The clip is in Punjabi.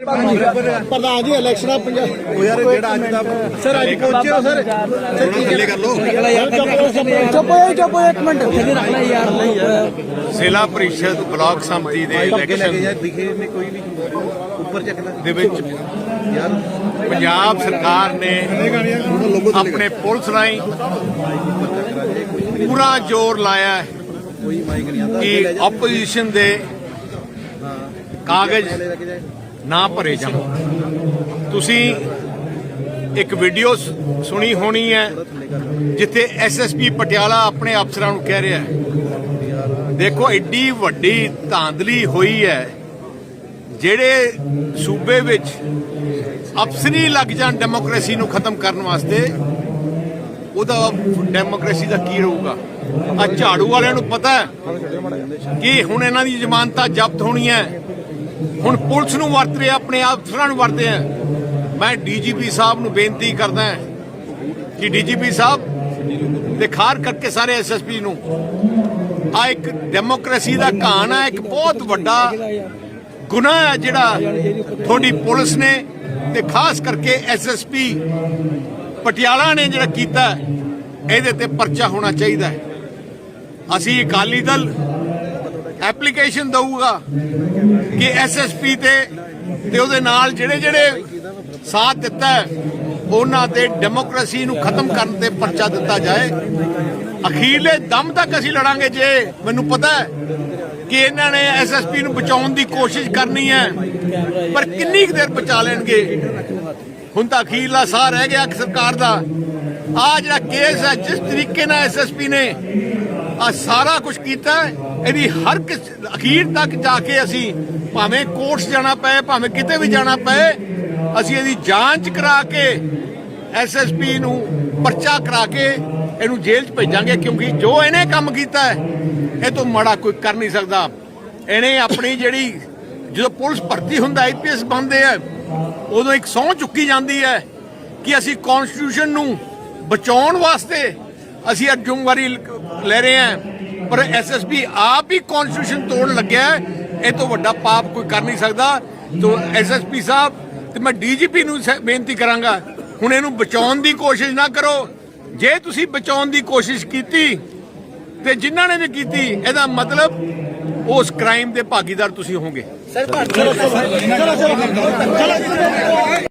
ਪ੍ਰਧਾਨ ਜੀ ਇਲੈਕਸ਼ਨ ਆ ਪੰਜਾਬ ਉਹ ਯਾਰ ਜਿਹੜਾ ਅੱਜ ਦਾ ਸਰ ਅੱਜ ਪਹੁੰਚੇ ਹੋ ਸਰ ਥੱਲੇ ਕਰ ਲੋ ਚੁੱਪ ਹੋਏ ਚੁੱਪ ਹੋਏ ਇੱਕ ਮਿੰਟ ਜ਼ਿਲ੍ਹਾ ਪਰਿਸ਼ਦ ਬਲਾਕ ਸੰਮਤੀ ਦੇ ਇਲੈਕਸ਼ਨ ਦੇ ਵਿੱਚ ਪੰਜਾਬ ਸਰਕਾਰ ਨੇ ਆਪਣੇ ਪੁਲਿਸ ਰਾਹੀਂ ਪੂਰਾ ਜ਼ੋਰ ਲਾਇਆ ਹੈ ਕਿ ਆਪੋਜੀਸ਼ਨ ਦੇ ਕਾਗਜ਼ ਨਾ ਭਰੇ ਜਾਣ। ਤੁਸੀਂ ਇੱਕ ਵੀਡੀਓ ਸੁਣੀ ਹੋਣੀ ਹੈ, ਜਿੱਥੇ ਐਸਐਸਪੀ ਪਟਿਆਲਾ ਆਪਣੇ ਅਫਸਰਾਂ ਨੂੰ ਕਹਿ ਰਿਹਾ ਹੈ। ਦੇਖੋ ਐਡੀ ਵੱਡੀ ਧਾਂਦਲੀ ਹੋਈ ਹੈ, ਜਿਹੜੇ ਸੂਬੇ ਵਿੱਚ ਅਫਸਰੀ ਲੱਗ ਜਾਣ ਡੈਮੋਕ੍ਰੇਸੀ ਨੂੰ ਖਤਮ ਕਰਨ ਵਾਸਤੇ, ਉਹਦਾ ਡੈਮੋਕ੍ਰੇਸੀ ਦਾ ਕੀ ਰਹੂਗਾ? ਆ ਝਾੜੂ ਵਾਲਿਆਂ ਨੂੰ ਪਤਾ ਹੈ ਕਿ ਹੁਣ ਇਹਨਾਂ ਦੀ ਜ਼ਮਾਨਤਾਂ ਜ਼ਬਤ ਹੋਣੀਆਂ ਹੁਣ ਪੁਲਿਸ ਨੂੰ ਵਰਤ ਰਿਹਾ ਆਪਣੇ ਅਫਸਰਾਂ ਨੂੰ ਵਰਤੇ ਆ। ਮੈਂ ਡੀਜੀਪੀ ਸਾਹਿਬ ਨੂੰ ਬੇਨਤੀ ਕਰਦਾ ਹਾਂ ਕਿ ਡੀਜੀਪੀ ਸਾਹਿਬ ਤੇ ਖਾਰ ਕਰਕੇ ਸਾਰੇ ਐਸਐਸਪੀ ਨੂੰ। ਆ ਇੱਕ ਡੈਮੋਕ੍ਰੇਸੀ ਦਾ ਘਾਣ ਹੈ ਇੱਕ ਬਹੁਤ ਵੱਡਾ ਗੁਨਾਹ ਹੈ ਜਿਹੜਾ ਤੁਹਾਡੀ ਪੁਲਿਸ ਨੇ ਤੇ ਖਾਸ ਕਰਕੇ ਐਸਐਸਪੀ ਪਟਿਆਲਾ ਨੇ ਜਿਹੜਾ ਕੀਤਾ, ਇਹਦੇ ਤੇ ਪਰਚਾ ਹੋਣਾ ਚਾਹੀਦਾ ਹੈ। ਅਸੀਂ ਅਕਾਲੀ ਦਲ ਐਪਲੀਕੇਸ਼ਨ ਦਊਗਾ ਕਿ ਐਸਐਸਪੀ ਤੇ ਤੇ ਉਹਦੇ ਨਾਲ ਜਿਹੜੇ ਜਿਹੜੇ ਸਾਥ ਦਿੱਤਾ ਉਹਨਾਂ ਤੇ ਡੈਮੋਕ੍ਰੇਸੀ ਨੂੰ ਖਤਮ ਕਰਨ ਤੇ ਪਰਚਾ ਦਿੱਤਾ ਜਾਏ। ਅਖੀਰਲੇ ਦਮ ਤੱਕ ਅਸੀਂ ਲੜਾਂਗੇ ਜੇ, ਮੈਨੂੰ ਪਤਾ ਹੈ ਕਿ ਇਹਨਾਂ ਨੇ ਐਸਐਸਪੀ ਨੂੰ ਬਚਾਉਣ ਦੀ ਕੋਸ਼ਿਸ਼ ਕਰਨੀ ਹੈ, ਪਰ ਕਿੰਨੀ ਕੁ ਦੇਰ ਬਚਾ ਲੈਣਗੇ? ਹੁਣ ਤਾਂ ਅਖੀਰਲਾ ਸਾਹ ਰਹਿ ਗਿਆ ਸਰਕਾਰ ਦਾ। ਆ ਜਿਹੜਾ ਕੇਸ ਹੈ, ਜਿਸ ਤਰੀਕੇ ਨਾਲ ਐਸਐਸਪੀ ਨੇ ਆ ਸਾਰਾ ਕੁਝ ਕੀਤਾ ਇਹਦੀ ਹਰ ਅਖੀਰ ਤੱਕ ਜਾ ਕੇ ਅਸੀਂ ਭਾਵੇਂ ਕੋਰਟਸ ਜਾਣਾ ਪਏ, ਭਾਵੇਂ ਕਿਤੇ ਵੀ ਜਾਣਾ ਪਏ, ਅਸੀਂ ਇਹਦੀ ਜਾਂਚ ਕਰਾ ਕੇ ਐਸਐਸਪੀ ਨੂੰ ਪਰਚਾ ਕਰਾ ਕੇ ਇਹਨੂੰ ਜੇਲ੍ਹ 'ਚ ਭੇਜਾਂਗੇ ਕਿਉਂਕਿ ਜੋ ਇਹਨੇ ਕੰਮ ਕੀਤਾ ਹੈ, ਇਹ ਤੋਂ ਮਾੜਾ ਕੋਈ ਕਰ ਨਹੀਂ ਸਕਦਾ। ਇਹਨੇ ਆਪਣੀ ਜਿਹੜੀ ਜਦੋਂ ਪੁਲਿਸ ਭਰਤੀ ਹੁੰਦਾ ਆਈਪੀਐਸ ਬਣਦੇ ਆ, ਉਦੋਂ ਇੱਕ ਸਹੁੰ ਚੁੱਕੀ ਜਾਂਦੀ ਹੈ ਕਿ ਅਸੀਂ ਕਨਸਟੀਟਿਊਸ਼ਨ ਨੂੰ ਬਚਾਉਣ ਵਾਸਤੇ ਅਸੀਂ ਇਹ ਜ਼ਿੰਮੇਵਾਰੀ ਲੈ ਰਹੇ ਹਾਂ। ਪਰ ਐਸਐਸਪੀ ਆਪ ਹੀ ਕਨਸਟੀਟਿਊਸ਼ਨ ਤੋੜਨ ਲੱਗਿਆ ਹੈ। ਇਹ ਤੋਂ ਵੱਡਾ ਪਾਪ ਕੋਈ ਕਰ ਨਹੀਂ ਸਕਦਾ। ਤੋ ਐਸਐਸਪੀ ਸਾਹਿਬ, ਤੇ ਮੈਂ ਡੀਜੀਪੀ ਨੂੰ ਬੇਨਤੀ ਕਰਾਂਗਾ, ਹੁਣ ਇਹਨੂੰ ਬਚਾਉਣ ਦੀ ਕੋਸ਼ਿਸ਼ ਨਾ ਕਰੋ। ਜੇ ਤੁਸੀਂ ਬਚਾਉਣ ਦੀ ਕੋਸ਼ਿਸ਼ ਕੀਤੀ, ਤੇ ਜਿਨ੍ਹਾਂ ਨੇ ਵੀ ਕੀਤੀ, ਇਹਦਾ ਮਤਲਬ ਉਸ ਕ੍ਰਾਈਮ ਦੇ ਭਾਗੀਦਾਰ ਤੁਸੀਂ ਹੋਵੋਗੇ।